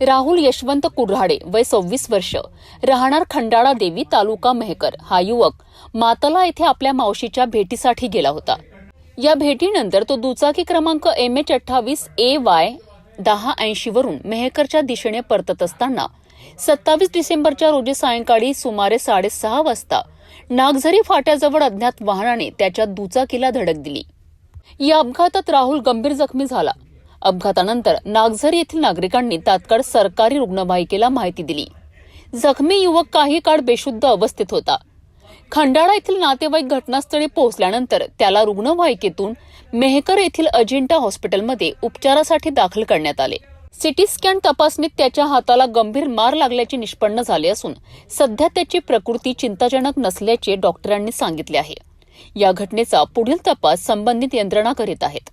राहुल यशवंत कुऱ्हाडे वय सव्वीस वर्ष. राहणार खंडाळा देवी तालुका मेहकर. हा युवक मातला येथे आपल्या मावशीच्या भेटीसाठी गेला होता. या भेटीनंतर तो दुचाकी क्रमांक एम एच अठ्ठावीस ए वाय दहा ऐंशी वरून मेहकरच्या दिशेने परतत असताना सत्तावीस डिसेंबरच्या रोजी सायंकाळी सुमारे साडेसहा वाजता नागझरी फाट्याजवळ अज्ञात वाहनाने त्याच्या दुचाकीला धडक दिली. या अपघातात राहुल गंभीर जखमी झाला. अपघातानंतर नागझरी येथील नागरिकांनी तात्काळ सरकारी रुग्णवाहिकेला माहिती दिली. जखमी युवक काही काळ बेशुद्ध अवस्थेत होता. खंडाळा येथील नातेवाईक घटनास्थळी पोहोचल्यानंतर त्याला रुग्णवाहिकेतून मेहकर येथील अजिंठा हॉस्पिटलमध्ये उपचारासाठी दाखल करण्यात आले. सिटी स्कॅन तपासणीत त्याच्या हाताला गंभीर मार लागल्याचे निष्पन्न झाले असून सध्या त्याची प्रकृती चिंताजनक नसल्याचे डॉक्टरांनी सांगितले आहे. या घटनेचा पुढील तपास संबंधित यंत्रणा करीत आहेत.